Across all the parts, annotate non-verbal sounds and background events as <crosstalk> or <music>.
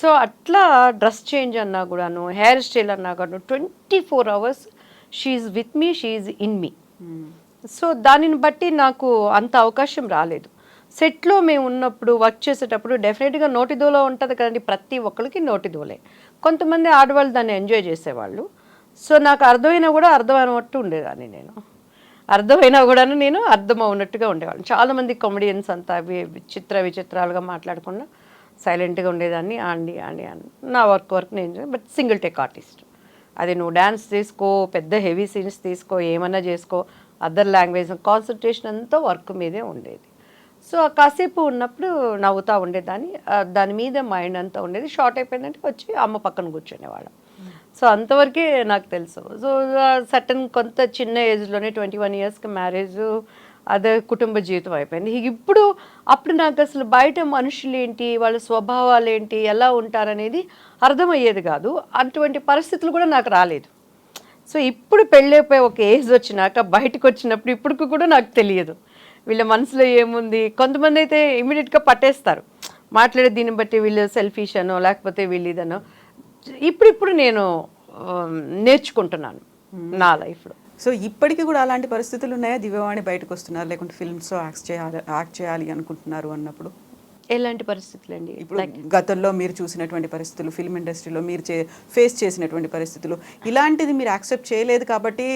So అట్లా dress change అన్నా కూడాను హెయిర్ స్టైల్ అన్నా కూడాను twenty four hours she with me she in me so దానిని బట్టి నాకు అంత అవకాశం రాలేదు. సెట్లో మేము ఉన్నప్పుడు వర్క్ చేసేటప్పుడు డెఫినెట్గా నోటిదోలో ఉంటుంది కదండి ప్రతి ఒక్కరికి నోటిదోలే కొంతమంది ఆడవాళ్ళు దాన్ని ఎంజాయ్ చేసేవాళ్ళు. సో నాకు అర్థమైనా కూడా అర్థమైనట్టు ఉండేదాన్ని నేను. అర్థమైనా కూడా నేను అర్థం అవునట్టుగా ఉండేవాళ్ళం. చాలామంది కామెడియన్స్ అంతా విచిత్ర విచిత్రాలుగా మాట్లాడకుండా సైలెంట్గా ఉండేదాన్ని అండి అండి అని నా వర్క్ వర్క్ నేను బట్ సింగిల్ టేక్ ఆర్టిస్ట్. అది నువ్వు డ్యాన్స్ తీసుకో పెద్ద హెవీ సీన్స్ తీసుకో ఏమన్నా చేసుకో అదర్ లాంగ్వేజ్ కాన్సన్ట్రేషన్ అంతా వర్క్ మీదే ఉండేది. సో కాసేపు ఉన్నప్పుడు నవ్వుతూ ఉండేదాన్ని. దాని మీద మైండ్ అంతా ఉండేది. షార్ట్ అయిపోయిందంటే వచ్చి అమ్మ పక్కన కూర్చునేవాళ్ళం. సో అంతవరకే నాకు తెలుసు. సో సటన్ కొంత చిన్న ఏజ్లోనే ట్వంటీ వన్ ఇయర్స్కి మ్యారేజ్ అదే కుటుంబ జీవితం అయిపోయింది. ఇప్పుడు అప్పుడు నాకు అసలు బయట మనుషులు ఏంటి వాళ్ళ స్వభావాలు ఏంటి ఎలా ఉంటారనేది అర్థమయ్యేది కాదు. అటువంటి పరిస్థితులు కూడా నాకు రాలేదు. సో ఇప్పుడు పెళ్ళైపోయి ఒక ఏజ్ వచ్చినాక బయటకు వచ్చినప్పుడు ఇప్పుడు కూడా నాకు తెలియదు. వీళ్ళ మనసులో ఏముంది? కొంతమంది అయితే ఇమీడియట్గా పట్టేస్తారు. మాట్లాడే దీన్ని బట్టి వీళ్ళు సెల్ఫీష్ అనో లేకపోతే వీళ్ళు ఇదనో. ఇప్పుడిప్పుడు నేను నేర్చుకుంటున్నాను నా లైఫ్లో. సో ఇప్పటికీ కూడా అలాంటి పరిస్థితులు ఉన్నాయా? దివ్యవాణి బయటకు వస్తున్నారు లేకుంటే ఫిల్మ్స్లో యాక్ట్ చేయాలి యాక్ట్ చేయాలి అనుకుంటున్నారు అన్నప్పుడు? ఎలాంటి పరిస్థితులు అండి ఇప్పుడు గతంలో మీరు చూసినటువంటి పరిస్థితులు ఫిల్మ్ ఇండస్ట్రీలో మీరు చే ఫేస్ చేసినటువంటి పరిస్థితులు ఇలాంటిది మీరు యాక్సెప్ట్ చేయలేదు కాబట్టి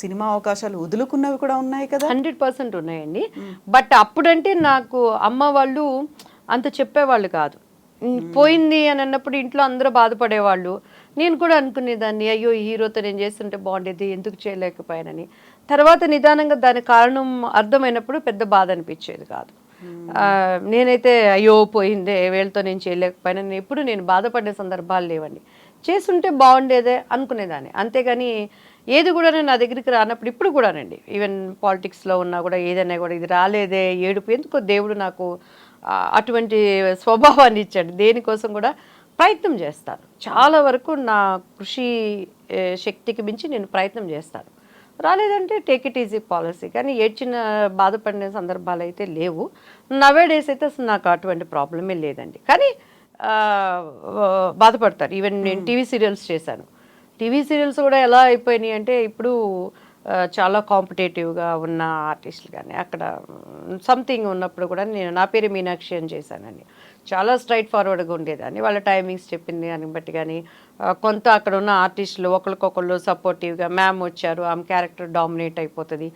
సినిమా అవకాశాలు వదులుకున్నవి కూడా ఉన్నాయి కదా? హండ్రెడ్ పర్సెంట్ ఉన్నాయండి. బట్ అప్పుడంటే నాకు అమ్మ వాళ్ళు అంత చెప్పేవాళ్ళు కాదు. పోయింది అని అన్నప్పుడు ఇంట్లో అందరూ బాధపడేవాళ్ళు. నేను కూడా అనుకునేదాన్ని అయ్యో ఈ హీరోతో నేను చేస్తుంటే బాగుండేది ఎందుకు చేయలేకపోయానని. తర్వాత నిదానంగా దాని కారణం అర్థమైనప్పుడు పెద్ద బాధ అనిపించేది కాదు. ఆ, నేనైతే అయ్యో పోయిందే వీళ్ళతో నేను చేయలేకపోయానని ఎప్పుడు నేను బాధపడే సందర్భాలు లేవండి. చేస్తుంటే బాగుండేదే అనుకునేదాన్ని. అంతేగాని ఏది కూడా నా దగ్గరికి రానప్పుడు ఇప్పుడు కూడానండి. ఈవెన్ పాలిటిక్స్లో ఉన్నా కూడా ఏదైనా కూడా ఇది రాలేదే ఏడుపు ఎందుకో దేవుడు నాకు అటువంటి స్వభావాన్ని ఇచ్చాడు. దేనికోసం కూడా ప్రయత్నం చేస్తాను. చాలా వరకు నా కృషి శక్తికి మించి నేను ప్రయత్నం చేస్తాను. రాలేదంటే టేక్ ఇట్ ఈజీ పాలసీ కానీ ఏడ్చిన బాధపడిన సందర్భాలు అయితే లేవు. నవే డేస్ అయితే అసలు నాకు అటువంటి ప్రాబ్లమే లేదండి. కానీ బాధపడతారు ఈవెన్ నేను టీవీ సీరియల్స్ చేశాను. టీవీ సీరియల్స్ కూడా ఎలా అయిపోయినాయి అంటే ఇప్పుడు చాలా కాంపిటేటివ్గా ఉన్న ఆర్టిస్టులు కానీ అక్కడ సంథింగ్ ఉన్నప్పుడు కూడా నేను నా పేరు మీనాక్షి అని చేశానండి. చాలా స్ట్రైట్ ఫార్వర్డ్గా ఉండేదాన్ని. వాళ్ళ టైమింగ్స్ చెప్పింది దాన్ని బట్టి కానీ కొంత అక్కడ ఉన్న ఆర్టిస్టులు ఒకరికొకళ్ళు సపోర్టివ్గా మ్యామ్ వచ్చారు ఆమె క్యారెక్టర్ డామినేట్ అయిపోతుంది.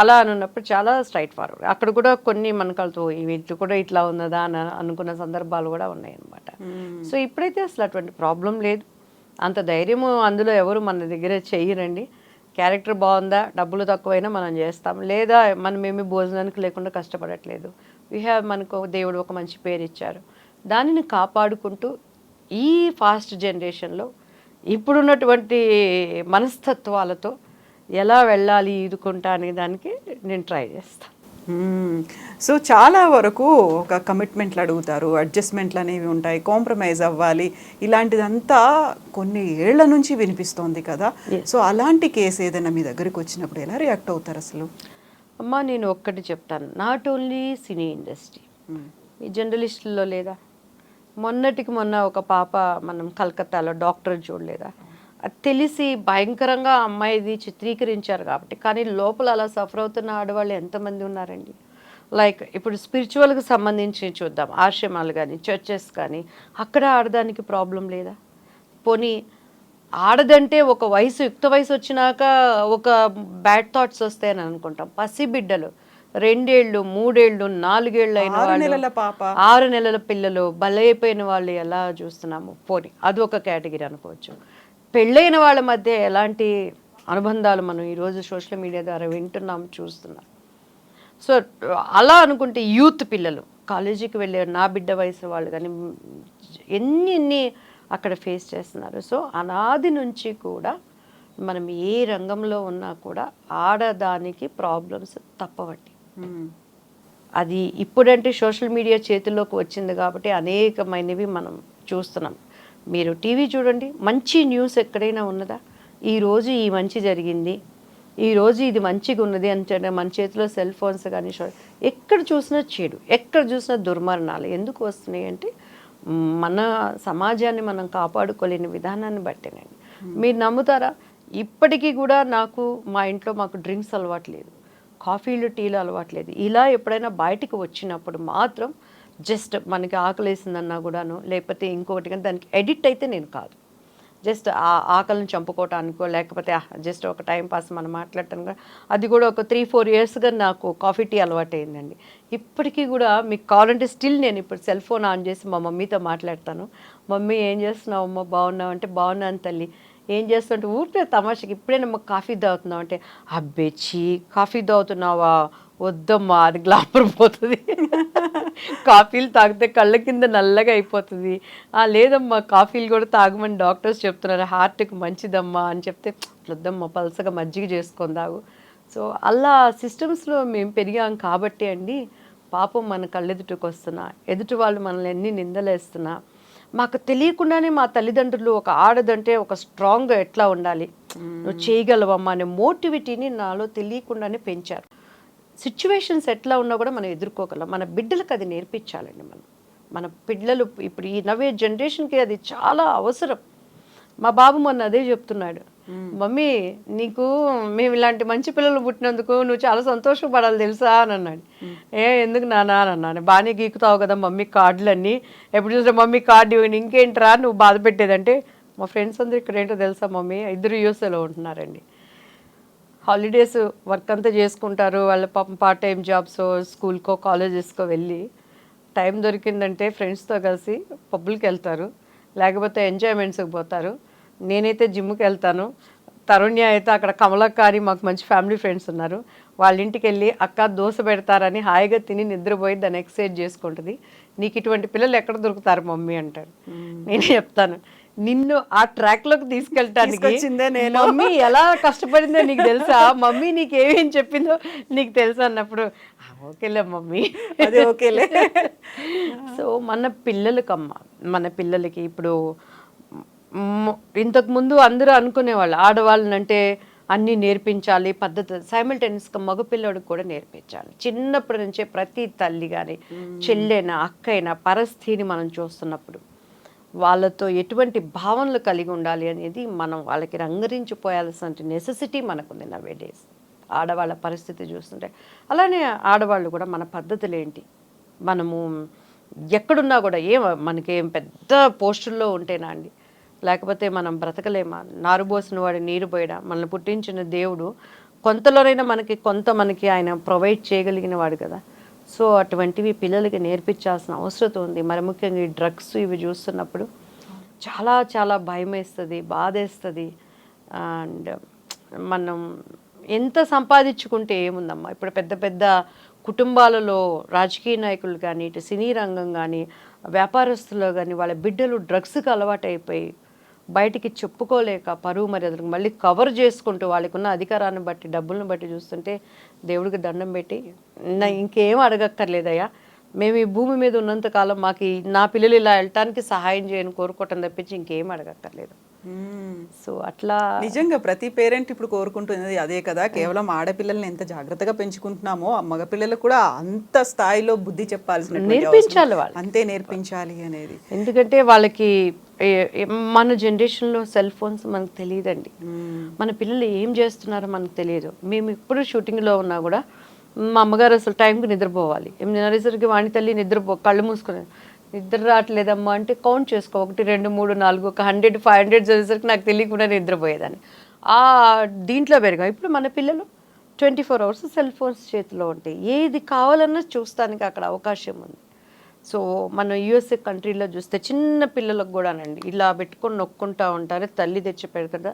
అలా అని ఉన్నప్పుడు చాలా స్ట్రైట్ ఫార్వర్డ్ అక్కడ కూడా కొన్ని మనకలతో వీళ్ళు కూడా ఇట్లా ఉన్నదా అని అనుకున్న సందర్భాలు కూడా ఉన్నాయి అనమాట సో ఇప్పుడైతే అసలు అటువంటి ప్రాబ్లం లేదు. అంత ధైర్యము అందులో ఎవరు మన దగ్గర చెయ్యరండి క్యారెక్టర్ బాగుందా? డబ్బులు తక్కువైనా మనం చేస్తాం. లేదా మనం ఏమి భోజనానికి లేకుండా కష్టపడట్లేదు. వీ హ్యావ్ మనకు దేవుడు ఒక మంచి పేరు ఇచ్చారు. దానిని కాపాడుకుంటూ ఈ ఫాస్ట్ జనరేషన్లో ఇప్పుడున్నటువంటి మనస్తత్వాలతో ఎలా వెళ్ళాలి ఈదుకుంటా అనే దానికి నేను ట్రై చేస్తాను. సో చాలా వరకు ఒక కమిట్మెంట్లు అడుగుతారు అడ్జస్ట్మెంట్లు అనేవి ఉంటాయి కాంప్రమైజ్ అవ్వాలి ఇలాంటిదంతా కొన్ని ఏళ్ళ నుంచి వినిపిస్తోంది కదా. సో అలాంటి కేసు ఏదైనా మీ దగ్గరికి వచ్చినప్పుడు ఎలా రియాక్ట్ అవుతారు అసలు? అమ్మ నేను ఒక్కటి చెప్తాను. Not only cine industry. ఈ జర్నలిస్టుల్లో లేదా మొన్నటికి మొన్న ఒక పాప మనం కలకత్తాలో డాక్టర్ చూడలేదా? అది తెలిసి భయంకరంగా అమ్మాయిది చిత్రీకరించారు కాబట్టి. కానీ లోపల అలా సఫర్ అవుతున్న ఆడవాళ్ళు ఎంతమంది ఉన్నారండి? లైక్ ఇప్పుడు స్పిరిచువల్కి సంబంధించి చూద్దాం. ఆశ్రమాలు కానీ చర్చెస్ కానీ అక్కడ ఆడదానికి ప్రాబ్లం లేదా? పోనీ ఆడదంటే ఒక వయసు యుక్త వయసు వచ్చినాక ఒక బ్యాడ్ థాట్స్ వస్తాయని అనుకుంటాం. పసిబిడ్డలు రెండేళ్ళు మూడేళ్ళు నాలుగేళ్ళు అయిన ఆరు వాళ్ళు. నెలల పాప. ఆరు నెలల పిల్లలు బలైపోయిన వాళ్ళు ఎలా చూస్తున్నాము? పోనీ అది ఒక కేటగిరీ అనుకోవచ్చు. పెళ్ళైన వాళ్ళ మధ్య ఎలాంటి అనుబంధాలు మనం ఈరోజు సోషల్ మీడియా ద్వారా వింటున్నాం చూస్తున్నాం సో అలా అనుకుంటే యూత్ పిల్లలు కాలేజీకి వెళ్ళే నా బిడ్డ వయసు వాళ్ళు కానీ ఎన్ని ఎన్ని అక్కడ ఫేస్ చేస్తున్నారు? సో అనాది నుంచి కూడా మనం ఏ రంగంలో ఉన్నా కూడా ఆడదానికి ప్రాబ్లమ్స్ తప్పవండి. అది ఇప్పుడంటే సోషల్ మీడియా చేతుల్లోకి వచ్చింది కాబట్టి అనేకమైనవి మనం చూస్తున్నాం. మీరు టీవీ చూడండి మంచి న్యూస్ ఎక్కడైనా ఉన్నదా? ఈరోజు ఈ మంచి జరిగింది ఈరోజు ఇది మంచిగా ఉన్నది అంటే మన చేతిలో సెల్ ఫోన్స్ కానీ ఎక్కడ చూసినా చెడు ఎక్కడ చూసినా దుర్మరణాలు ఎందుకు వస్తున్నాయి అంటే మన సమాజాన్ని మనం కాపాడుకోలేని విధానాన్ని బట్టేనండి మీరు నమ్ముతారా? ఇప్పటికీ కూడా నాకు మా ఇంట్లో మాకు డ్రింక్స్ అలవాటు లేదు. కాఫీలు టీలు అలవాట్లేదు. ఇలా ఎప్పుడైనా బయటకు వచ్చినప్పుడు మాత్రం జస్ట్ మనకి ఆకలేసిందన్నా కూడాను లేకపోతే ఇంకొకటి కానీ దానికి ఎడిట్ అయితే నేను కాదు. జస్ట్ ఆ ఆకలిని చంపుకోవటానికో లేకపోతే జస్ట్ ఒక టైం పాస్ మనం మాట్లాడటానికి అది కూడా ఒక త్రీ ఫోర్ ఇయర్స్గా నాకు కాఫీ టీ అలవాటైందండి. ఇప్పటికీ కూడా మీకు కావాలంటే స్టిల్ నేను ఇప్పుడు సెల్ ఫోన్ ఆన్ చేసి మా మమ్మీతో మాట్లాడతాను. మమ్మీ ఏం చేస్తున్నావు? అమ్మ బాగున్నావు? అంటే బాగున్నాను తల్లి. ఏం చేస్తుంటే ఊరికే తమాషకి ఇప్పుడైనా మాకు కాఫీ తాగుతున్నాం అంటే అబ్బే చీ కాఫీ తాగుతున్నావా? వద్దమ్మా అది గ్లామర్ పోతుంది. కాఫీలు తాగితే కళ్ళ కింద నల్లగా అయిపోతుంది. లేదమ్మా కాఫీలు కూడా తాగమని డాక్టర్స్ చెప్తున్నారు. హార్ట్కి మంచిదమ్మా అని చెప్తే వద్దమ్మా పలసగా మజ్జిగ చేసుకొని తాగు. సో అలా సిస్టమ్స్లో మేము పెరిగాం కాబట్టి అండి పాపం మన కళ్ళెదుటికి వస్తున్నా ఎదుటి వాళ్ళు మనల్ని ఎన్ని నిందలేస్తున్నా మాకు తెలియకుండానే మా తల్లిదండ్రులు ఒక ఆడదంటే ఒక స్ట్రాంగ్గా ఎట్లా ఉండాలి? నువ్వు చేయగలవమ్మా అనే మోటివిటీని నాలో తెలియకుండానే పెంచారు. సిచ్యువేషన్స్ ఎట్లా ఉన్నా కూడా మనం ఎదుర్కోగలం. మన బిడ్డలకు అది నేర్పించాలండి మనం. మన పిల్లలు ఇప్పుడు ఈ నవే జనరేషన్కి అది చాలా అవసరం. మా బాబు మొన్న అదే చెప్తున్నాడు. మమ్మీ నీకు మేము ఇలాంటి మంచి పిల్లలు పుట్టినందుకు నువ్వు చాలా సంతోషపడాలి తెలుసా అని అన్నాడు. ఏ ఎందుకు నానా అని అన్నాను బాగానే గీకుతావు కదా మమ్మీ కార్డులన్నీ. ఎప్పుడు చూసినా మమ్మీ కార్డు ఇంకేంట్రా నువ్వు బాధ పెట్టేదంటే మా ఫ్రెండ్స్ అందరూ ఇక్కడ ఏంటో తెలుసా మమ్మీ? ఇద్దరు యూఎస్ఏలో ఉంటున్నారండి. హాలిడేస్ వర్క్ అంతా చేసుకుంటారు. వాళ్ళ పాపం పార్ట్ టైం జాబ్స్ స్కూల్కో కాలేజెస్కో వెళ్ళి టైం దొరికిందంటే ఫ్రెండ్స్తో కలిసి పబ్బులకి వెళ్తారు. లేకపోతే ఎంజాయ్మెంట్స్కి పోతారు. నేనైతే జిమ్కి వెళ్తాను. తరుణ్య అయితే అక్కడ కమలక్కారి మాకు మంచి ఫ్యామిలీ ఫ్రెండ్స్ ఉన్నారు. వాళ్ళ ఇంటికి వెళ్ళి అక్క దోశ పెడతారని హాయిగా తిని నిద్రపోయి దాన్ని ఎక్సైజ్ చేసుకుంటుంది. నీకు ఇటువంటి పిల్లలు ఎక్కడ దొరుకుతారు మమ్మీ? అంటారు. నేనే చెప్తాను. నిన్ను ఆ ట్రాక్లోకి తీసుకెళ్ళటానికి నేను. మమ్మీ ఎలా కష్టపడిందో నీకు తెలుసా? మమ్మీ నీకు ఏమేం చెప్పిందో నీకు తెలుసా? అన్నప్పుడు "ఆ, ఓకేలే మమ్మీ. అది ఓకేలే. <laughs> సో మన పిల్లలకమ్మ మన పిల్లలకి ఇప్పుడు మ్- ఇంతకు ముందు అందరూ అనుకునేవాళ్ళు ఆడవాళ్ళనంటే అన్నీ నేర్పించాలి పద్ధతి సైమిల్టేనియస్గా మగపిల్లడికి కూడా నేర్పించాలి. చిన్నప్పటి నుంచే ప్రతి తల్లి కానీ చెల్లెనా అక్కైనా పరస్థితిని మనం చూస్తున్నప్పుడు వాళ్ళతో ఎటువంటి భావనలు కలిగి ఉండాలి అనేది మనం వాళ్ళకి రంగరించిపోయాల్సిన నెసెసిటీ మనకుంది నవే డేస్ ఆడవాళ్ళ పరిస్థితి చూస్తుంటే. అలానే ఆడవాళ్ళు కూడా మన పద్ధతులు ఏంటి మనము ఎక్కడున్నా కూడా ఏం మనకేం పెద్ద పోస్టుల్లో ఉంటేనా అండి లేకపోతే మనం బ్రతకలేమా? నారుబోసిన వాడి నీరు పోయడా మనల్ని పుట్టించిన దేవుడు కొంతలోనైనా మనకి కొంత మనకి ఆయన ప్రొవైడ్ చేయగలిగిన వాడు కదా. సో అటువంటివి పిల్లలకి నేర్పించాల్సిన అవసరం ఉంది. మరి ముఖ్యంగా ఈ డ్రగ్స్ ఇవి చూస్తున్నప్పుడు చాలా చాలా భయం వేస్తుంది బాధేస్తుంది. అండ్ మనం ఎంత సంపాదించుకుంటే ఏముందమ్మా? ఇప్పుడు పెద్ద పెద్ద కుటుంబాలలో రాజకీయ నాయకులు కానీ ఇటు సినీ రంగం కానీ వ్యాపారస్తులు కానీ వాళ్ళ బిడ్డలు డ్రగ్స్కి అలవాటైపోయి బయటికి చెప్పుకోలేక పరువు మర్యాదలకు మళ్ళీ కవర్ చేసుకుంటూ వాళ్ళకి ఉన్న అధికారాన్ని బట్టి డబ్బులను బట్టి చూస్తుంటే దేవుడికి దండం పెట్టి నా ఇంకేం అడగక్కర్లేదయ్యా. మేము ఈ భూమి మీద ఉన్నంత కాలం మాకు నా పిల్లలు ఇలా వెళ్ళటానికి సహాయం చేయని కోరుకోవటం తప్పించి ఇంకేం అడగక్కర్లేదు. సో అట్లా నిజంగా ప్రతి పేరెంట్ ఇప్పుడు కోరుకుంటున్నది అదే కదా. కేవలం ఆడపిల్లల్ని ఎంత జాగ్రత్తగా పెంచుకుంటున్నామో ఆ మగపిల్లలకు కూడా అంత స్థాయిలో బుద్ధి చెప్పాల్సిన నేర్పించాలి వాళ్ళు. అంతే నేర్పించాలి అనేది. ఎందుకంటే వాళ్ళకి మన జనరేషన్లో సెల్ ఫోన్స్ మనకు తెలియదండి. మన పిల్లలు ఏం చేస్తున్నారో మనకు తెలియదు. మేము ఇప్పుడు షూటింగ్లో ఉన్నా కూడా మా అమ్మగారు అసలు టైంకి నిద్రపోవాలి. ఎనిమిదిన్నరేసరికి వాణి తల్లి నిద్రపో కళ్ళు మూసుకుని నిద్ర రావట్లేదమ్మా అంటే కౌంట్ చేసుకో ఒకటి రెండు మూడు నాలుగు ఒక హండ్రెడ్ ఫైవ్ హండ్రెడ్ చదివేసరికి నాకు తెలియకుండా నిద్రపోయేదాన్ని. ఆ దీంట్లో పెరిగాం. ఇప్పుడు మన పిల్లలు twenty four hours cell phones చేతిలో ఉంటాయి. ఏది కావాలన్నా చూస్తానికి అక్కడ అవకాశం ఉంది. సో మన యుఎస్ఏ కంట్రీలో చూస్తే చిన్న పిల్లలకు కూడానండి. ఇలా పెట్టుకొని నొక్కుంటా ఉంటారు తల్లి తెచ్చి పెడతా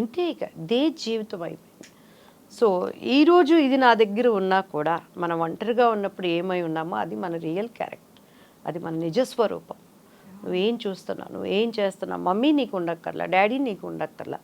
ఇంతే ఇక దే జీవితం అయిపోయింది. సో ఈరోజు ఇది నా దగ్గర ఉన్నా కూడా మనం ఒంటరిగా ఉన్నప్పుడు ఏమై ఉన్నామో అది మన రియల్ క్యారెక్టర్. అది మన నిజస్వరూపం నువ్వేం చూస్తున్నావు? నువ్వేం చేస్తున్నావు? మమ్మీ నీకు ఉండక్కర్లా? డాడీ నీకు ఉండక్కర్లా?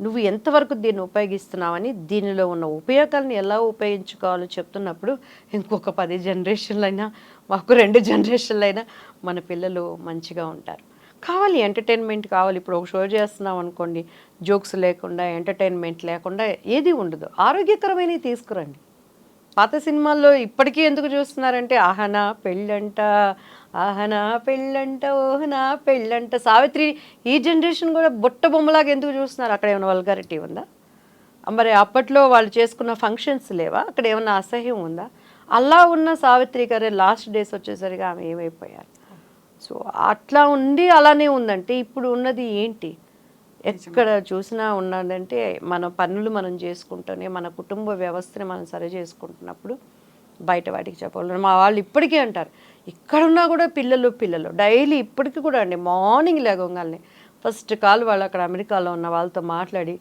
నువ్వు ఎంతవరకు దీన్ని ఉపయోగిస్తున్నావని దీనిలో ఉన్న ఉపయోగాలను ఎలా ఉపయోగించుకోవాలో చెప్తున్నప్పుడు ఇంకొక పది జనరేషన్లైనా మాకు రెండు జనరేషన్లైనా మన పిల్లలు మంచిగా ఉంటారు. కావాలి ఎంటర్టైన్మెంట్ కావాలి. ఇప్పుడు ఒక షో చేస్తున్నాం అనుకోండి జోక్స్ లేకుండా ఎంటర్టైన్మెంట్ లేకుండా ఏది ఉండదు. ఆరోగ్యకరమైనవి తీసుకురండి. పాత సినిమాల్లో ఇప్పటికీ ఎందుకు చూస్తున్నారంటే ఆహనా పెళ్ళంట ఆహనా పెళ్ళంట ఓహనా పెళ్ళంట సావిత్రి ఈ జనరేషన్ కూడా బుట్ట బొమ్మలాగా ఎందుకు చూస్తున్నారు? అక్కడ ఏమైనా వల్గారిటీ ఉందా? మరి అప్పట్లో వాళ్ళు చేసుకున్న ఫంక్షన్స్ లేవా? అక్కడ ఏమైనా అసహ్యం ఉందా? అలా ఉన్న సావిత్రి గారి లాస్ట్ డేస్ వచ్చేసరికి ఆమె ఏమైపోయారు? సో అట్లా ఉండి అలానే ఉందంటే ఇప్పుడు ఉన్నది ఏంటి? ఎక్కడ చూసినా ఉన్నదంటే మన పనులు మనం చేసుకుంటూనే మన కుటుంబ వ్యవస్థని మనం సరి చేసుకుంటున్నప్పుడు బయట వాటికి చెప్పాలి మా వాళ్ళు ఇప్పటికీ అంటారు ఇక్కడున్నా కూడా పిల్లలు పిల్లలు. డైలీ ఇప్పటికీ కూడా అండి మార్నింగ్ లేగంగానే ఫస్ట్ కాల్ వాళ్ళు అక్కడ అమెరికాలో ఉన్న వాళ్ళతో మాట్లాడి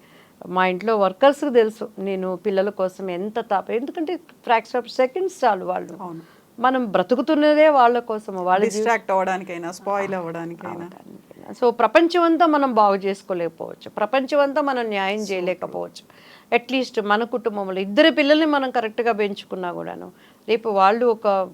మా ఇంట్లో వర్కర్స్కి తెలుసు నేను పిల్లల కోసం ఎంత తాప ఎందుకంటే ఫ్రాక్షన్ ఆఫ్ సెకండ్స్ చాలు వాళ్ళు. మనం బ్రతుకుతున్నదే వాళ్ళ కోసం వాళ్ళ డిస్ట్రాక్ట్ అవ్వడానికైనా స్పాయిల్ అవ్వడానికైనా. సో ప్రపంచం అంతా మనం బాగు చేసుకోలేకపోవచ్చు. ప్రపంచం అంతా మనం న్యాయం చేయలేకపోవచ్చు. అట్లీస్ట్ మన కుటుంబంలో ఇద్దరు పిల్లల్ని మనం కరెక్ట్గా పెంచుకున్నా కూడాను. రేపు వాళ్ళు ఒక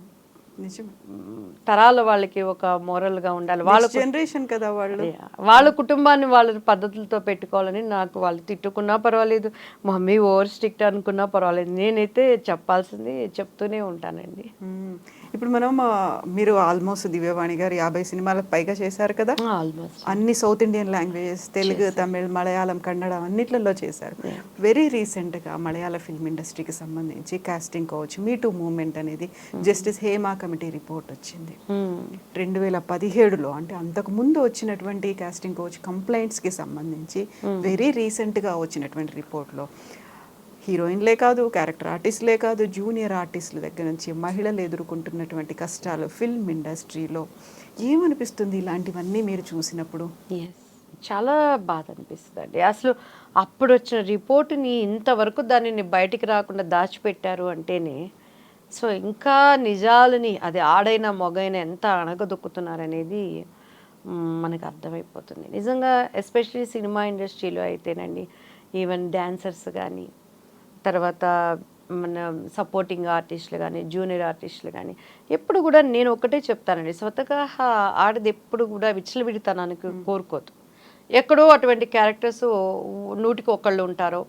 తరాల వాళ్ళకి ఒక మోరల్గా ఉండాలి. వాళ్ళ జనరేషన్ కదా వాళ్ళు. వాళ్ళ కుటుంబాన్ని వాళ్ళ పద్ధతులతో పెట్టుకోవాలని నాకు వాళ్ళు తిట్టుకున్నా పర్వాలేదు. మమ్మీ ఓవర్ స్ట్రిక్ట్ అనుకున్నా పర్వాలేదు. నేనైతే చెప్పాల్సింది చెప్తూనే ఉంటానండి. ఇప్పుడు మనం మీరు ఆల్మోస్ట్ దివ్యవాణి గారు యాభై సినిమాలకు పైగా చేశారు కదా? అన్ని south Indian languages Telugu Tamil Malayalam Kannada అన్నిట్లలో చేశారు. వెరీ రీసెంట్గా మలయాళ ఫిల్మ్ ఇండస్ట్రీకి సంబంధించి casting couch me too moment అనేది జస్టిస్ హేమా కమిటీ రిపోర్ట్ వచ్చింది. రెండు వేల పదిహేడులో అంటే అంతకు ముందు వచ్చినటువంటి కాస్టింగ్ కోచ్ కంప్లైంట్స్కి సంబంధించి వెరీ రీసెంట్గా వచ్చినటువంటి రిపోర్ట్లో హీరోయిన్లే కాదు క్యారెక్టర్ ఆర్టిస్టులే కాదు జూనియర్ ఆర్టిస్టుల దగ్గర నుంచి మహిళలు ఎదుర్కొంటున్నటువంటి కష్టాలు ఫిల్మ్ ఇండస్ట్రీలో ఏమనిపిస్తుంది ఇలాంటివన్నీ మీరు చూసినప్పుడు? ఎస్ చాలా బాధ అనిపిస్తుంది అండి అసలు అప్పుడు వచ్చిన రిపోర్ట్ని ఇంతవరకు దానిని బయటికి రాకుండా దాచిపెట్టారు అంటేనే సో ఇంకా నిజాలని అది ఆడైనా మొగైనా ఎంత అణగదొక్కుతున్నారనేది మనకు అర్థమైపోతుంది. నిజంగా ఎస్పెషలీ సినిమా ఇండస్ట్రీలో అయితేనండి ఈవెన్ డ్యాన్సర్స్ కానీ తర్వాత మన సపోర్టింగ్ ఆర్టిస్టులు కానీ జూనియర్ ఆర్టిస్టులు కానీ ఎప్పుడు కూడా నేను ఒకటే చెప్తానండి. స్వతగా ఆడది ఎప్పుడు కూడా విచ్చలవిడితనానికి కోరుకోదు. ఎక్కడో అటువంటి క్యారెక్టర్స్ నూటికి ఒకళ్ళు ఉంటారో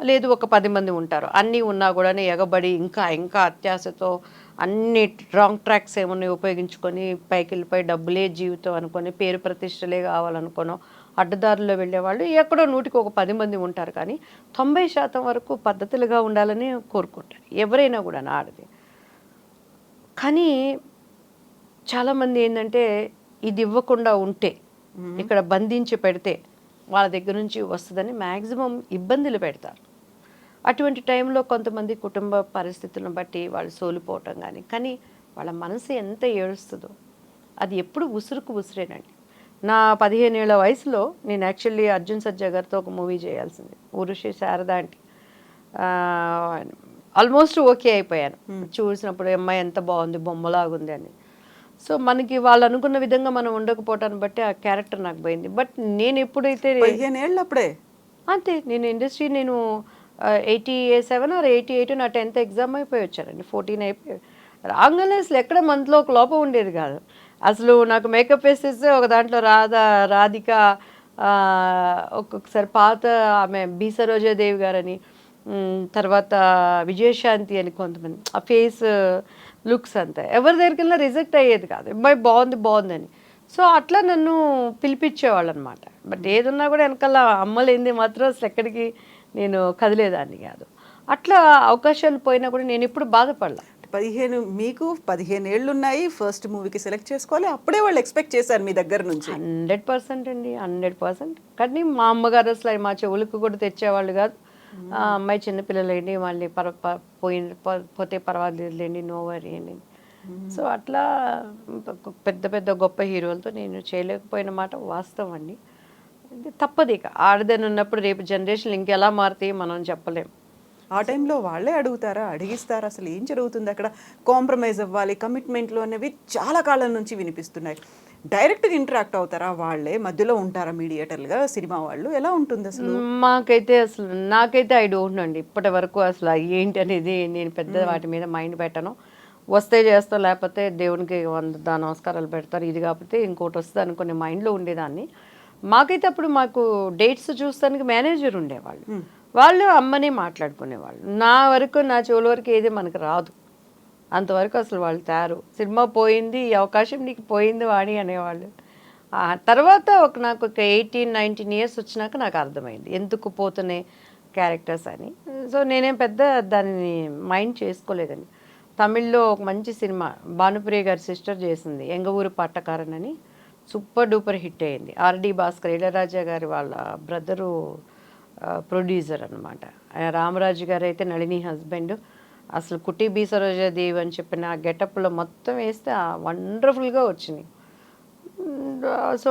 లేదు ఒక పది మంది ఉంటారు అన్నీ ఉన్నా కూడా ఎగబడి ఇంకా ఇంకా అత్యాశతో అన్ని రాంగ్ ట్రాక్స్ ఏమన్నా ఉపయోగించుకొని పైకి వెళ్ళిపోయి డబ్బులే జీవితం అనుకొని పేరు ప్రతిష్టలే కావాలనుకోనో అడ్డదారుల్లో వెళ్ళేవాళ్ళు. ఎక్కడో నూటికి ఒక పది మంది ఉంటారు కానీ తొంభై శాతం వరకు పద్ధతులుగా ఉండాలని కోరుకుంటారు. ఎవరైనా కూడా ఆడది కానీ చాలామంది ఏంటంటే ఇది ఇవ్వకుండా ఉంటే ఇక్కడ బంధించి పెడితే వాళ్ళ దగ్గర నుంచి వస్తుందని మ్యాక్సిమం ఇబ్బందులు పెడతారు. అటువంటి టైంలో కొంతమంది కుటుంబ పరిస్థితులను బట్టి వాళ్ళు సోలిపోవటం కానీ కానీ వాళ్ళ మనసు ఎంత ఏడుస్తుందో అది ఎప్పుడు ఉసురుకు ఉసిరేనండి. నా పదిహేనేళ్ళ వయసులో నేను యాక్చువల్లీ అర్జున్ సజ్జా గారితో ఒక మూవీ చేయాల్సింది. ఊరుషి శారద అంటే. ఆల్మోస్ట్ ఓకే అయిపోయాను. చూసినప్పుడు అమ్మాయి ఎంత బాగుంది బొమ్మలాగుంది అని. సో మనకి వాళ్ళు అనుకున్న విధంగా మనం ఉండకపోవటాన్ని బట్టి ఆ క్యారెక్టర్ నాకు పోయింది. బట్ నేను ఎప్పుడైతే అప్పుడే అంతే. నేను ఇండస్ట్రీ నేను eighty seven or eighty eight నా టెన్త్ ఎగ్జామ్ అయిపోయి వచ్చానండి. ఫోర్టీన్ అయిపోయి. రాగానే అసలు ఎక్కడ మనలో ఒక లోపం ఉండేది కాదు. అసలు నాకు మేకప్ వేసేస్తే ఒక దాంట్లో రాధా రాధిక ఒక్కొక్కసారి పాత ఆమె బి సరోజాదేవి గారని తర్వాత విజయశాంతి అని కొంతమంది. ఆ ఫేస్ లుక్స్ అంతా. ఎవరి దగ్గరికి రిజెక్ట్ అయ్యేది కాదు. అబ్బాయి బాగుంది బాగుందని. సో అట్లా నన్ను పిలిపించేవాళ్ళు అనమాట బట్ ఏదున్నా కూడా వెనకాల అమ్మలేంది మాత్రం అసలు ఎక్కడికి నేను కదిలేదాన్ని కాదు. అట్లా అవకాశాలు పోయినా కూడా నేను ఇప్పుడు బాధపడలా. పదిహేను మీకు పదిహేను ఏళ్ళు ఉన్నాయి ఫస్ట్ మూవీకి సెలెక్ట్ చేసుకోవాలి అప్పుడే వాళ్ళు ఎక్స్పెక్ట్ చేశారు మీ దగ్గర నుంచి. హండ్రెడ్ పర్సెంట్ అండి హండ్రెడ్ పర్సెంట్. కానీ మా అమ్మగారు అసలు మా చెవులకు కూడా తెచ్చేవాళ్ళు కాదు. ఆ అమ్మాయి చిన్నపిల్లలేండి మళ్ళీ పర పోయి పోతే పర్వాలేదులేండి నో వరీ అండి. సో అట్లా పెద్ద పెద్ద గొప్ప హీరోలతో నేను చేయలేకపోయిన మాట వాస్తవం అండి. ఇది తప్పదు ఇక. ఆడదని ఉన్నప్పుడు రేపు జనరేషన్ ఇంకెలా మారుతాయి మనం చెప్పలేం. ఆ టైంలో వాళ్ళే అడుగుతారా? అడిగిస్తారా? అసలు ఏం జరుగుతుంది అక్కడ? కాంప్రమైజ్ అవ్వాలి. కమిట్మెంట్లు అనేవి చాలా కాలం నుంచి వినిపిస్తున్నాయి. డైరెక్ట్గా ఇంటరాక్ట్ అవుతారా వాళ్ళే? మధ్యలో ఉంటారా మీడియేటర్లుగా? సినిమా వాళ్ళు? ఎలా ఉంటుంది అసలు? మాకైతే అసలు నాకైతే ఐ డోంట్ అండి. ఇప్పటి వరకు అసలు ఏంటి అనేది నేను పెద్ద వాటి మీద మైండ్ పెట్టను. వస్తే చేస్తా లేకపోతే దేవునికి వంద దా నమస్కారాలు పెడతారు. ఇది కాకపోతే ఇంకోటి వస్తుంది అనుకునే మైండ్లో ఉండేదాన్ని. మాకైతే అప్పుడు మాకు డేట్స్ చూస్తానికి మేనేజర్ ఉండేవాళ్ళు. వాళ్ళు అమ్మనే మాట్లాడుకునేవాళ్ళు. నా వరకు నా చెవుల వరకు ఏది మనకు రాదు. అంతవరకు అసలు వాళ్ళు తయారు సినిమా పోయింది ఈ అవకాశం నీకు పోయింది వాణి అనేవాళ్ళు. తర్వాత ఒక నాకు ఒక ఎయిటీన్ నైన్టీన్ ఇయర్స్ వచ్చినాక నాకు అర్థమైంది. ఎందుకు పోతున్నాయి క్యారెక్టర్స్ అని. సో నేనేం పెద్ద దానిని మైండ్ చేసుకోలేదండి. తమిళ్ళో ఒక మంచి సినిమా భానుప్రియ గారి సిస్టర్ చేసింది ఎంగ ఊరు పట్టకారన్ అని. సూపర్ డూపర్ హిట్ అయింది. ఆర్డి భాస్కర్ ఇళరాజా గారి వాళ్ళ బ్రదరు ప్రొడ్యూసర్ అనమాట రామరాజు గారు అయితే నళిని హస్బెండ్. అసలు కుట్టి బి సరోజాదేవి అని చెప్పిన ఆ గెటప్లో మొత్తం వేస్తే వండర్ఫుల్గా వచ్చింది సో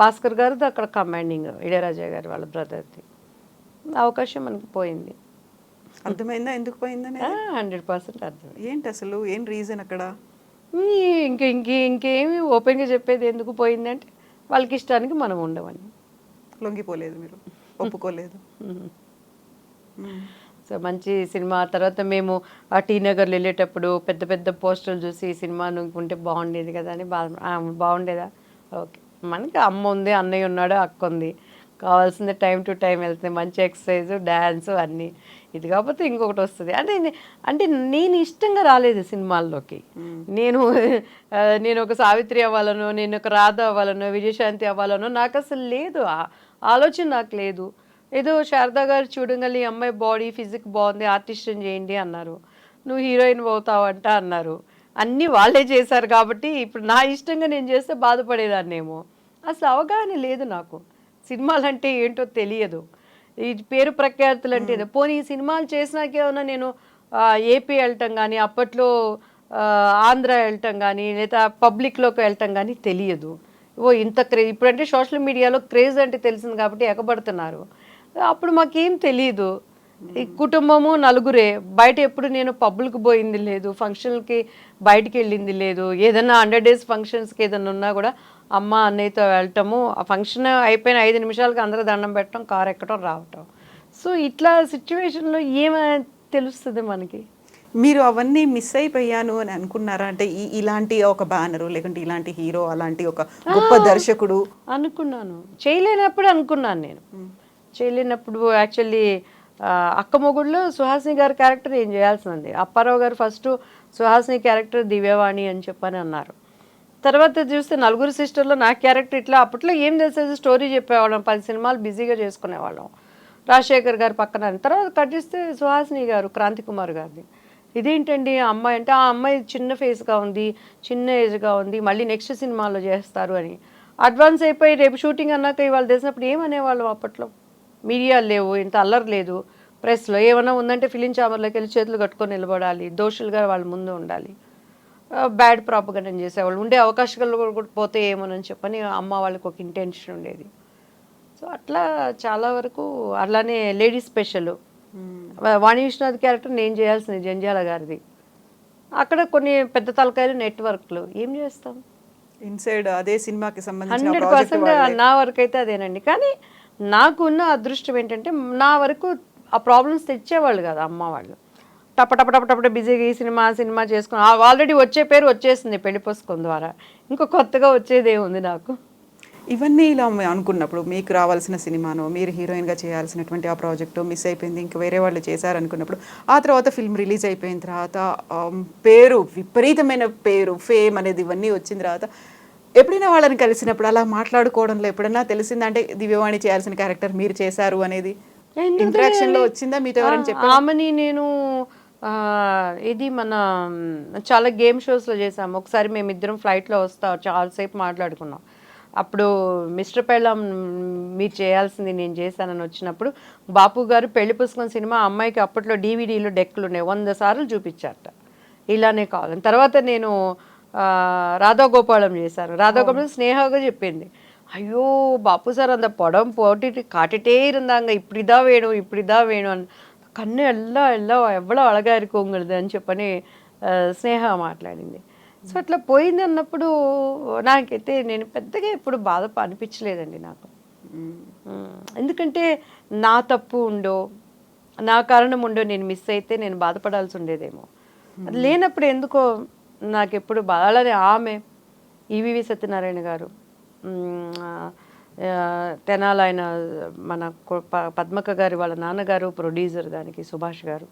భాస్కర్ గారిది అక్కడ కమాండింగ్ ఇళయరాజా గారి వాళ్ళ బ్రదర్ది అవకాశం మనకి పోయింది. అర్థమైందా? ఎందుకు పోయిందని హండ్రెడ్ పర్సెంట్ అర్థం ఏంటి అసలు? ఏం రీజన్ అక్కడ? ఇంక ఇంక ఇంకేమి ఓపెన్గా చెప్పేది ఎందుకు పోయిందంటే వాళ్ళకి ఇష్టానికి మనం ఉండమని. లొంగిపోలేదు మీరు. ఒప్పుకోలేదు. <laughs> సో మంచి సినిమా. తర్వాత మేము ఆ టీ నగర్లో వెళ్ళేటప్పుడు పెద్ద పెద్ద పోస్టర్లు చూసి ఈ సినిమా ఉంటే బాగుండేది కదా అని బాధ బాగుండేదా? ఓకే. మనకి అమ్మ ఉంది అన్నయ్య ఉన్నాడు అక్క ఉంది. కావాల్సింది టైం టు టైం వెళ్తుంది. మంచి ఎక్సర్సైజ్ డ్యాన్స్ అన్నీ. ఇది కాకపోతే ఇంకొకటి వస్తుంది. అంటే అంటే నేను ఇష్టంగా రాలేదు సినిమాల్లోకి. నేను నేను ఒక సావిత్రి అవ్వాలనో నేను ఒక రాధ అవ్వాలనో విజయశాంతి అవ్వాలనో నాకు అసలు లేదు. ఆలోచన నాకు లేదు. ఏదో శారదా గారు చూడగలి అమ్మాయి బాడీ ఫిజిక్ బాగుంది ఆర్టిస్ట్ని చేయండి అన్నారు. నువ్వు హీరోయిన్ అవుతావంట అన్నారు. అన్నీ వాళ్ళే చేశారు కాబట్టి ఇప్పుడు నా ఇష్టంగా నేను చేస్తే బాధపడేదాన్నేమో. అసలు అవగాహన లేదు నాకు. సినిమాలు అంటే ఏంటో తెలియదు. ఈ పేరు ప్రఖ్యాతులు అంటే. పోనీ ఈ సినిమాలు చేసినాకేమన్నా నేను ఏపీ వెళ్ళటం కానీ అప్పట్లో ఆంధ్ర వెళ్ళటం కానీ లేదా పబ్లిక్లోకి వెళ్ళటం కానీ తెలియదు. ఓ ఇంత క్రేజ్ ఇప్పుడంటే సోషల్ మీడియాలో క్రేజ్ అంటే తెలిసింది కాబట్టి ఎగబడుతున్నారు. అప్పుడు మాకేం తెలియదు ఈ కుటుంబము నలుగురే బయట ఎప్పుడు నేను పబ్బులకు పోయింది లేదు ఫంక్షన్లకి బయటికి వెళ్ళింది లేదు. ఏదైనా హండ్రెడ్ డేస్ ఫంక్షన్స్కి ఏదైనా ఉన్నా కూడా అమ్మ అన్నయ్యతో వెళ్ళటము ఆ ఫంక్షన్ అయిపోయిన ఐదు నిమిషాలకి అందరూ దండం పెట్టడం కారు ఎక్కడం రావటం. సో ఇట్లా సిచ్యువేషన్లో ఏమైనా తెలుస్తుంది మనకి? మీరు అవన్నీ మిస్ అయిపోయాను అని అనుకున్నారా? అంటే ఈ ఇలాంటి ఒక బ్యానరు లేకుంటే ఇలాంటి హీరో అలాంటి ఒక గొప్ప దర్శకుడు? అనుకున్నాను. చేయలేనప్పుడు అనుకున్నాను నేను. చేయలేనప్పుడు యాక్చువల్లీ అక్క మొగుడులో సుహాసిని గారి క్యారెక్టర్ ఏం చేయాల్సింది. అప్పారావు గారు ఫస్ట్ సుహాసిని క్యారెక్టర్ దివ్యవాణి అని చెప్పని అన్నారు. తర్వాత చూస్తే నలుగురు సిస్టర్లో నా క్యారెక్టర్ ఇట్లా అప్పట్లో ఏం తెలిసేది? స్టోరీ చెప్పేవాళ్ళం పది సినిమాలు బిజీగా చేసుకునేవాళ్ళం. రాజశేఖర్ గారు పక్కన. తర్వాత కట్ చేస్తే సుహాసిని గారు క్రాంతి కుమార్ గారిది. ఇదేంటండి ఆ అమ్మాయి అంటే ఆ అమ్మాయి చిన్న ఫేస్గా ఉంది చిన్న ఏజ్గా ఉంది మళ్ళీ నెక్స్ట్ సినిమాలో చేస్తారు అని. అడ్వాన్స్ అయిపోయి రేపు షూటింగ్ అన్నాక ఇవాళ తెలిసినప్పుడు ఏమనేవాళ్ళం అప్పట్లో? మీడియా లేవు ఇంత అల్లరి లేదు. ప్రెస్లో ఏమైనా ఉందంటే ఫిలిం చాంబర్లోకి వెళ్ళి చేతులు కట్టుకొని నిలబడాలి దోషులుగా వాళ్ళ ముందు ఉండాలి. బ్యాడ్ ప్రాపగండం చేసేవాళ్ళు. ఉండే అవకాశాలు కూడా పోతే ఏమోనని చెప్పని అమ్మ వాళ్ళకి ఒక ఇంటెన్షన్ ఉండేది. సో అట్లా చాలా వరకు అలానే ladies special. Vani Viswanath character నేను చేయాల్సింది జంజాల గారిది. అక్కడ కొన్ని పెద్ద తలకాయలు నెట్వర్క్లు. ఏం చేస్తాం? ఇన్సైడ్ అదే సినిమాకి సంబంధించిన హండ్రెడ్ పర్సెంట్ నా వరకు అయితే అదేనండి. కానీ నాకు ఉన్న అదృష్టం ఏంటంటే నా వరకు ఆ ప్రాబ్లమ్స్ తెచ్చేవాళ్ళు కదా అమ్మ వాళ్ళు. టప టప టప టప బిజీగా ఈ సినిమా సినిమా చేసుకుని ఆల్రెడీ వచ్చే పేరు వచ్చేసింది పెళ్ళి పుస్తకం ద్వారా. ఇంకో కొత్తగా వచ్చేదే ఉంది నాకు? ఇవన్నీ ఇలా అనుకున్నప్పుడు మీకు రావాల్సిన సినిమాను మీరు హీరోయిన్గా చేయాల్సినటువంటి ఆ ప్రాజెక్టు మిస్ అయిపోయింది ఇంకా వేరే వాళ్ళు చేశారనుకున్నప్పుడు ఆ తర్వాత ఫిల్మ్ రిలీజ్ అయిపోయిన తర్వాత పేరు విపరీతమైన పేరు ఫేమ్ అనేది ఇవన్నీ వచ్చిన తర్వాత ఎప్పుడైనా వాళ్ళని కలిసినప్పుడు అలా మాట్లాడుకోవడంలో ఎప్పుడైనా తెలిసిందా? అంటే దివ్యవాణి చేయాల్సిన క్యారెక్టర్ మీరు చేశారు అనేది ఎందుకు ఇంటరాక్షన్లో తెలియాలి? వచ్చిందా? మీతో ఎవరైనా చెప్పారు? ఆమెని నేను ఇది మన చాలా గేమ్ షోస్లో చేసాము ఒకసారి మేమిద్దరం ఫ్లైట్లో వస్తా చాలాసేపు మాట్లాడుకున్నాం. అప్పుడు మిస్టర్ పెళ్ళం మీరు చేయాల్సింది నేను చేశానని వచ్చినప్పుడు బాపు గారు పెళ్ళి పుస్తకం సినిమా అమ్మాయికి అప్పట్లో డీవీడీలు డెక్కులు ఉన్నాయి. వంద సార్లు చూపించారట. ఇలానే కావాలని తర్వాత నేను రాధాగోపాలం చేశాను. రాధాగోపాలం స్నేహగా చెప్పింది. అయ్యో బాపు సార్ అంత పొడం పోటీ కాటిటే இருந்தாங்க இப்படிதான் வேணும் వేణు అని కన్ను ఎల్లా ఎల్లా ఎవడో అడగారుకోగలదు అని చెప్పని స్నేహ మాట్లాడింది. సో అట్లా పోయింది అన్నప్పుడు నాకైతే నేను పెద్దగా ఎప్పుడు బాధ అనిపించలేదండి నాకు. ఎందుకంటే నా తప్పు ఉండో నా కారణం ఉండో నేను మిస్ అయితే నేను బాధపడాల్సి ఉండేదేమో. అది లేనప్పుడు ఎందుకో నాకు ఎప్పుడు బాధ. అలానే ఆమె ఈవివి సత్యనారాయణ గారు తెనాలి ఆయన మన పద్మక గారి వాళ్ళ నాన్నగారు ప్రొడ్యూసర్ దానికి సుభాష్ గారు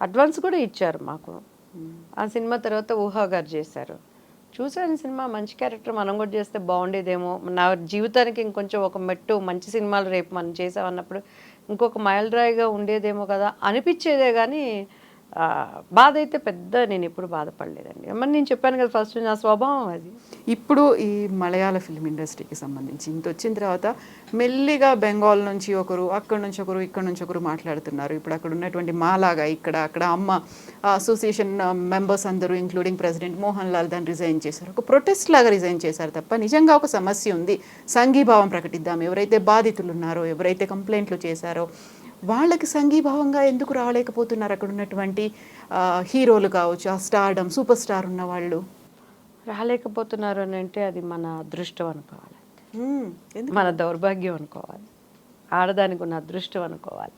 అడ్వాన్స్ కూడా ఇచ్చారు మాకు. ఆ సినిమా తర్వాత ఊహా గారు చేశారు. చూశాను సినిమా మంచి క్యారెక్టర్ మనం కూడా చేస్తే బాగుండేదేమో. నా జీవితానికి ఇంకొంచెం ఒక మెట్టు మంచి సినిమాలు రేపు మనం చేసామన్నప్పుడు ఇంకొక మైల్రాయిగా ఉండేదేమో కదా అనిపించేదే కానీ బాధ అయితే పెద్ద నేను ఎప్పుడు బాధపడలేదండి. మరి నేను చెప్పాను కదా ఫస్ట్ నా స్వభావం అది. ఇప్పుడు ఈ మలయాళ ఫిల్మ్ ఇండస్ట్రీకి సంబంధించి ఇంత వచ్చిన తర్వాత మెల్లిగా బెంగాల్ నుంచి ఒకరు అక్కడ నుంచి ఒకరు ఇక్కడ నుంచి ఒకరు మాట్లాడుతున్నారు. ఇప్పుడు అక్కడ ఉన్నటువంటి మాలాగా ఇక్కడ అక్కడ అమ్మ అసోసియేషన్ మెంబర్స్ అందరూ ఇంక్లూడింగ్ ప్రెసిడెంట్ మోహన్ లాల్ దాన్ని రిజైన్ చేశారు. ఒక ప్రొటెస్ట్ లాగా రిజైన్ చేశారు తప్ప నిజంగా ఒక సమస్య ఉంది. సంఘీభావం ప్రకటిద్దాం. ఎవరైతే బాధితులు ఉన్నారో ఎవరైతే కంప్లైంట్లు చేశారో వాళ్ళకి సంఘీభావంగా ఎందుకు రాలేకపోతున్నారు? అక్కడ ఉన్నటువంటి హీరోలు కావచ్చు ఆ స్టార్డమ్ సూపర్ స్టార్ ఉన్న వాళ్ళు. రాలేకపోతున్నారు అని అంటే అది మన అదృష్టం అనుకోవాలి? మన దౌర్భాగ్యం అనుకోవాలి. ఆడదానికి ఉన్న అదృష్టం అనుకోవాలి.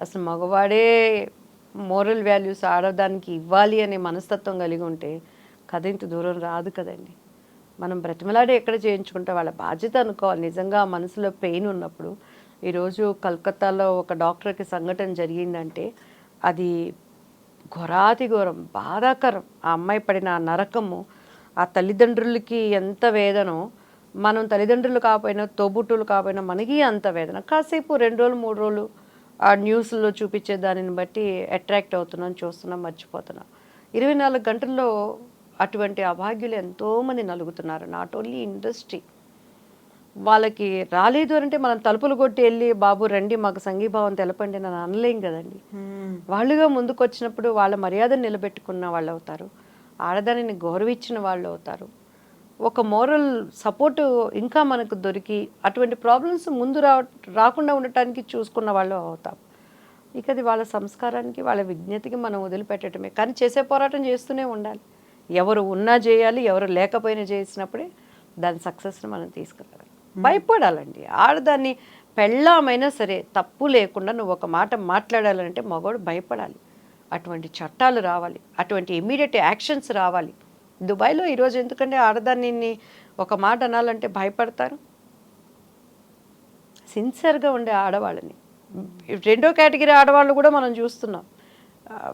అసలు మగవాడే మోరల్ వాల్యూస్ ఆడదానికి ఇవ్వాలి అనే మనస్తత్వం కలిగి ఉంటే కథ ఇంత దూరం రాదు కదండి. మనం బ్రతిమలాడి ఎక్కడ చేయించుకుంటే వాళ్ళ బాధ్యత అనుకోవాలి. నిజంగా మనసులో పెయిన్ ఉన్నప్పుడు ఈరోజు కలకత్తాలో ఒక డాక్టర్కి సంఘటన జరిగిందంటే అది ఘోరాతి ఘోరం బాధాకరం. ఆ అమ్మాయి పడిన ఆ నరకము ఆ తల్లిదండ్రులకి ఎంత వేదనో మనం తల్లిదండ్రులు కాకపోయినా తోబుట్టులు కాకపోయినా మనకి అంత వేదన. కాసేపు రెండు రోజులు మూడు రోజులు ఆ న్యూస్లో చూపించే దానిని బట్టి అట్రాక్ట్ అవుతున్నాం చూస్తున్నాం మర్చిపోతున్నాం. ఇరవై నాలుగు గంటల్లో అటువంటి అభాగ్యులు ఎంతోమంది నలుగుతున్నారు. నాట్ ఓన్లీ ఇండస్ట్రీ వాళ్ళకి రాలేదు అంటే మనం తలుపులు కొట్టి వెళ్ళి బాబు రండి మాకు సంఘీభావం తెలపండి అని అనలేం కదండి. వాళ్ళుగా ముందుకు వచ్చినప్పుడు వాళ్ళ మర్యాదను నిలబెట్టుకున్న వాళ్ళు అవుతారు ఆడదానిని గౌరవించిన వాళ్ళు అవుతారు ఒక మోరల్ సపోర్టు ఇంకా మనకు దొరికి అటువంటి ప్రాబ్లమ్స్ ముందు రా రాకుండా ఉండటానికి చూసుకున్న వాళ్ళు అవుతాం. ఇక అది వాళ్ళ సంస్కారానికి వాళ్ళ విజ్ఞతకి మనం వదిలిపెట్టడమే కానీ చేసే పోరాటం చేస్తూనే ఉండాలి. ఎవరు ఉన్నా చేయాలి ఎవరు లేకపోయినా చేసినప్పుడే దాని సక్సెస్ని మనం తీసుకురావాలి. భయపడాలండి. ఆడదాన్ని పెళ్ళామైనా సరే తప్పు లేకుండా నువ్వు ఒక మాట మాట్లాడాలంటే మగవాడు భయపడాలి. అటువంటి చట్టాలు రావాలి. అటువంటి ఇమీడియట్ యాక్షన్స్ రావాలి. దుబాయ్లో ఈరోజు ఎందుకంటే ఆడదాన్ని ఒక మాట అనాలంటే భయపడతారు? సిన్సియర్గా ఉండే ఆడవాళ్ళని. రెండో కేటగిరీ ఆడవాళ్ళు కూడా మనం చూస్తున్నాం.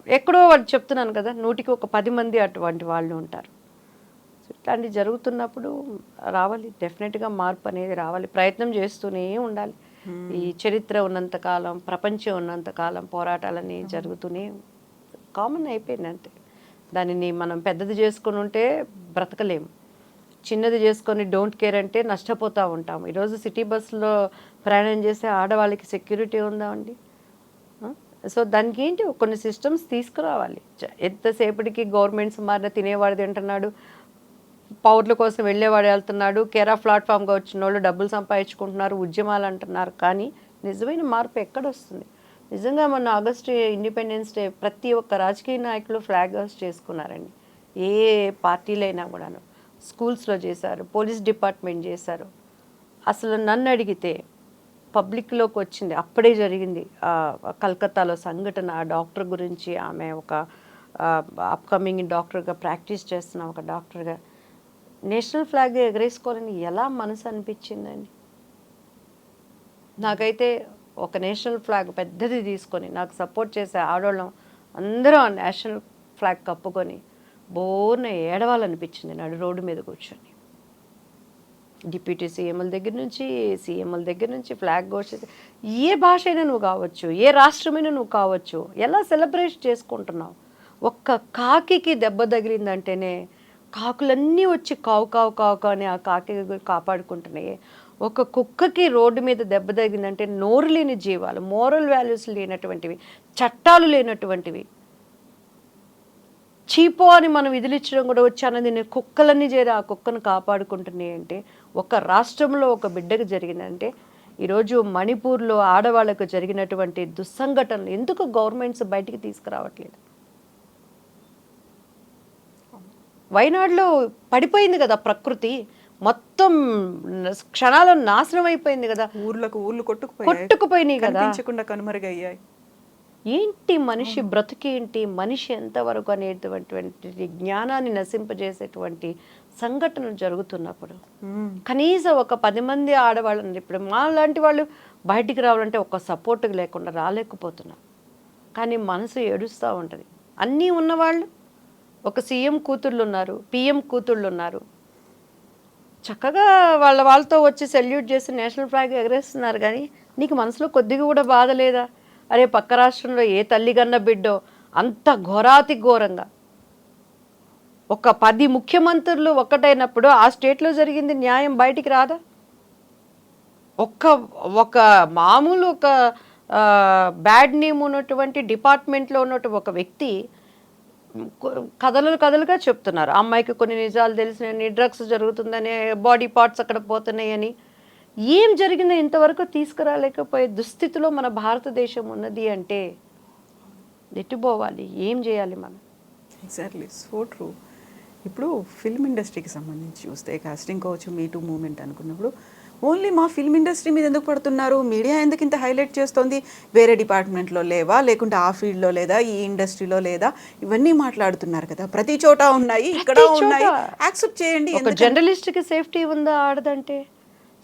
ఎక్కడో వాళ్ళు చెప్తున్నాను కదా నూటికి ఒక పది మంది అటువంటి వాళ్ళు ఉంటారు. ఇట్లాంటివి జరుగుతున్నప్పుడు రావాలి. డెఫినెట్గా మార్పు అనేది రావాలి. ప్రయత్నం చేస్తూనే ఉండాలి. ఈ చరిత్ర ఉన్నంతకాలం ప్రపంచం ఉన్నంతకాలం పోరాటాలని జరుగుతూనే కామన్ అయిపోయింది అంతే. దానిని మనం పెద్దది చేసుకుని ఉంటే బ్రతకలేము. చిన్నది చేసుకొని డోంట్ కేర్ అంటే నష్టపోతూ ఉంటాం ఈరోజు సిటీ బస్సులో ప్రయాణం చేసే ఆడవాళ్ళకి సెక్యూరిటీ ఉందా అండి? సో దానికి ఏంటి? కొన్ని సిస్టమ్స్ తీసుకురావాలి. ఎంతసేపటికి గవర్నమెంట్స్ మారిన తినేవాడు తింటున్నాడు పౌరుల కోసం వెళ్ళేవాడు వెళ్తున్నాడు కేరా ప్లాట్ఫామ్గా వచ్చిన వాళ్ళు డబ్బులు సంపాదించుకుంటున్నారు ఉద్యమాలు అంటున్నారు. కానీ నిజమైన మార్పు ఎక్కడ వస్తుంది నిజంగా మొన్న ఆగస్టు ఇండిపెండెన్స్ డే ప్రతి ఒక్క రాజకీయ నాయకులు ఫ్లాగ్ హౌస్ చేసుకున్నారండి. ఏ పార్టీలైనా కూడాను. స్కూల్స్లో చేశారు పోలీస్ డిపార్ట్మెంట్ చేశారు. అసలు నన్ను అడిగితే పబ్లిక్లోకి వచ్చింది అప్పుడే జరిగింది. కలకత్తాలో సంఘటన ఆ డాక్టర్ గురించి ఆమె ఒక అప్కమింగ్ డాక్టర్గా ప్రాక్టీస్ చేస్తున్న ఒక డాక్టర్గా నేషనల్ ఫ్లాగ్ ఎగరేసుకోవాలని ఎలా మనసు అనిపించిందండి? నాకైతే ఒక నేషనల్ ఫ్లాగ్ పెద్దది తీసుకొని నాకు సపోర్ట్ చేసే ఆడవాళ్ళం అందరూ ఆ నేషనల్ ఫ్లాగ్ కప్పుకొని బోర్న ఏడవాలనిపించింది నడు రోడ్డు మీద కూర్చొని. డిప్యూటీ సీఎంల దగ్గర నుంచి సీఎంల దగ్గర నుంచి ఫ్లాగ్ ఘోషిత ఏ భాష అయినా నువ్వు కావచ్చు ఏ రాష్ట్రమైనా నువ్వు కావచ్చు ఎలా సెలబ్రేట్ చేసుకుంటున్నావు? ఒక్క కాకికి దెబ్బ తగిలిందంటేనే కాకులన్నీ వచ్చి కావు కావు కావు కావు అని ఆ కాకి కాపాడుకుంటున్నాయి. ఒక కుక్కకి రోడ్డు మీద దెబ్బ తగిలిందంటే నోరు లేని జీవాలు మోరల్ వాల్యూస్ లేనటువంటివి చట్టాలు లేనటువంటివి. చీపో అని మనం విధులిచ్చడం కూడా వచ్చి అన్నది నేను కుక్కలన్నీ చేరి ఆ కుక్కను కాపాడుకుంటున్నాయి అంటే ఒక రాష్ట్రంలో ఒక బిడ్డకు జరిగిందంటే ఈరోజు మణిపూర్లో ఆడవాళ్ళకు జరిగినటువంటి దుస్సంఘటనలు ఎందుకు గవర్నమెంట్స్ బయటికి తీసుకురావట్లేదు? వైనాడులో పడిపోయింది కదా ప్రకృతి. మొత్తం క్షణాల నాశనం అయిపోయింది కదా. ఊర్లకు ఊర్లు కొట్టుకుపోయాయి. కొట్టుకుపోయినాయి కదా. కనుమరుగయ్యాయి. ఏంటి మనిషి బ్రతుకేంటి మనిషి ఎంతవరకు అనేటువంటి జ్ఞానాన్ని నశింపజేసేటువంటి సంఘటనలు జరుగుతున్నప్పుడు. కనీసం ఒక పది మంది ఆడవాళ్ళని ఇప్పుడు మా లాంటి వాళ్ళు బయటికి రావాలంటే ఒక సపోర్ట్ లేకుండా రాలేకపోతున్నాం. కానీ మనసు ఏడుస్తూ ఉంటుంది. అన్నీ ఉన్నవాళ్ళు ఒక సీఎం కూతుళ్ళు ఉన్నారు పిఎం కూతుళ్ళు ఉన్నారు చక్కగా వాళ్ళ వాళ్ళతో వచ్చి సెల్యూట్ చేసి నేషనల్ ఫ్లాగ్ ఎగరేస్తున్నారు కానీ నీకు మనసులో కొద్దిగా కూడా బాధ లేదా? అరే పక్క రాష్ట్రంలో ఏ తల్లి కన్న బిడ్డో? అంత ఘోరాతి ఘోరంగా. ఒక పది ముఖ్యమంత్రులు ఒక్కటైనప్పుడు ఆ స్టేట్లో జరిగింది న్యాయం బయటికి రాదా? ఒక్క ఒక మామూలు ఒక బ్యాడ్ నేమ్ ఉన్నటువంటి డిపార్ట్మెంట్లో ఉన్నటువంటి ఒక వ్యక్తి కథలు కథలుగా చెప్తున్నారు. అమ్మాయికి కొన్ని నిజాలు తెలిసినాయని డ్రగ్స్ జరుగుతుందని బాడీ పార్ట్స్ అక్కడ పోతున్నాయని ఏం జరిగిందో ఇంతవరకు తీసుకురాలేకపోయే దుస్థితిలో మన భారతదేశం ఉన్నది అంటే నెట్టుపోవాలి ఏం చేయాలి మనం? ఎగ్జాక్ట్లీ సో ట్రూ ఇప్పుడు ఫిల్మ్ ఇండస్ట్రీకి సంబంధించి చూస్తే కాస్టింగ్ కావచ్చు మీ టూ మూమెంట్ అనుకున్నప్పుడు ఓన్లీ మా ఫిల్మ్ ఇండస్ట్రీ మీద ఎందుకు పడుతున్నారు? మీడియా ఎందుకు ఇంత హైలైట్ చేస్తోంది? వేరే డిపార్ట్మెంట్లో లేవా? లేకుంటే ఆ ఫీల్డ్లో లేదా? ఈ ఇండస్ట్రీలో లేదా? ఇవన్నీ మాట్లాడుతున్నారు కదా. ప్రతి చోట ఉన్నాయి ఇక్కడ. ఉన్నాయి. యాక్సెప్ట్ చేయండి. జర్నలిస్ట్కి సేఫ్టీ ఉందా ఆడదంటే?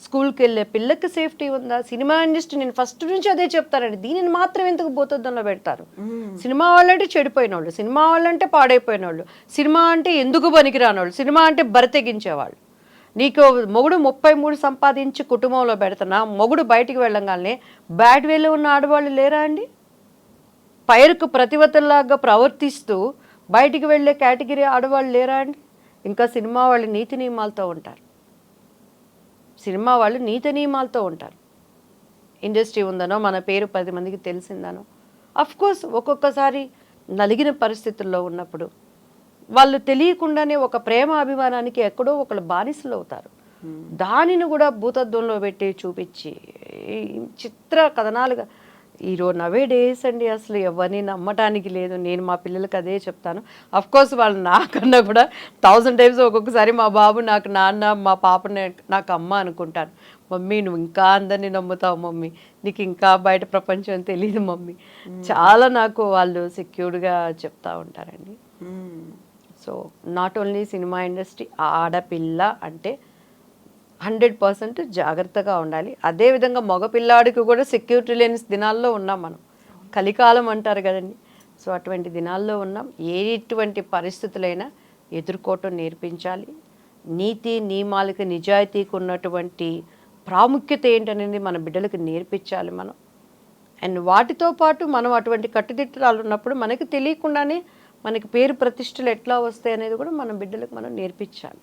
స్కూల్కి వెళ్ళే పిల్లకి సేఫ్టీ ఉందా? సినిమా ఇండస్ట్రీ నేను ఫస్ట్ నుంచి అదే చెప్తానండి. దీనిని మాత్రం ఎందుకు పోతుందో పెడతారు? సినిమా వాళ్ళంటే చెడిపోయిన వాళ్ళు సినిమా వాళ్ళంటే పాడైపోయిన వాళ్ళు సినిమా అంటే ఎందుకు పనికిరాని వాళ్ళు సినిమా అంటే బరితెగించేవాళ్ళు. నీకు మొగుడు ముప్పై మూడు సంపాదించి కుటుంబంలో పెడుతున్నా మొగుడు బయటికి వెళ్ళంగానే బ్యాడ్ వేలో ఉన్న ఆడవాళ్ళు లేరా అండి? పైరుకు ప్రతివతలాగా ప్రవర్తిస్తూ బయటికి వెళ్ళే కేటగిరీ ఆడవాళ్ళు లేరా అండి? ఇంకా సినిమా వాళ్ళు నీతి నియమాలతో ఉంటారు. సినిమా వాళ్ళు నీతి నియమాలతో ఉంటారు. ఇండస్ట్రీ ఉందనో మన పేరు పది మందికి తెలిసిందనో అఫ్కోర్స్ ఒక్కొక్కసారి నలిగిన పరిస్థితుల్లో ఉన్నప్పుడు వాళ్ళు తెలియకుండానే ఒక ప్రేమ అభిమానానికి ఎక్కడో ఒకళ్ళు బానిసలు అవుతారు. దానిని కూడా భూతత్వంలో పెట్టి చూపించి చిత్ర కథనాలుగా ఈరోజు నవే డేస్ అండి అసలు ఎవరిని నమ్మటానికి లేదు నేను మా పిల్లలకి అదే చెప్తాను. అఫ్ కోర్స్ వాళ్ళు నాకన్నా కూడా థౌజండ్ టైమ్స్ ఒక్కొక్కసారి మా బాబు నాకు నాన్న మా పాప నాకు అమ్మ అనుకుంటాను మమ్మీ నువ్వు ఇంకా అందరినీ నమ్ముతావు మమ్మీ. నీకు ఇంకా బయట ప్రపంచం తెలియదు మమ్మీ. చాలా నాకు వాళ్ళు సెక్యూర్డ్గా చెప్తా ఉంటారండి. So not only cinema industry ఆడపిల్ల అంటే హండ్రెడ్ పర్సెంట్ జాగ్రత్తగా ఉండాలి. అదేవిధంగా మగపిల్లాడికి కూడా సెక్యూరిటీ లేని దినాల్లో ఉన్నాం మనం. కలికాలం అంటారు కదండి. సో అటువంటి దినాల్లో ఉన్నాం. ఎటువంటి పరిస్థితులైనా ఎదుర్కోవటం నేర్పించాలి. నీతి నియమాలకి నిజాయితీకి ఉన్నటువంటి ప్రాముఖ్యత ఏంటనేది మన బిడ్డలకు నేర్పించాలి మనం. అండ్ వాటితో పాటు మనం అటువంటి కట్టుదిట్టాలు ఉన్నప్పుడు మనకి తెలియకుండానే మనకి పేరు ప్రతిష్టలు ఎట్లా వస్తాయి అనేది కూడా మన బిడ్డలకు మనం నేర్పించాలి.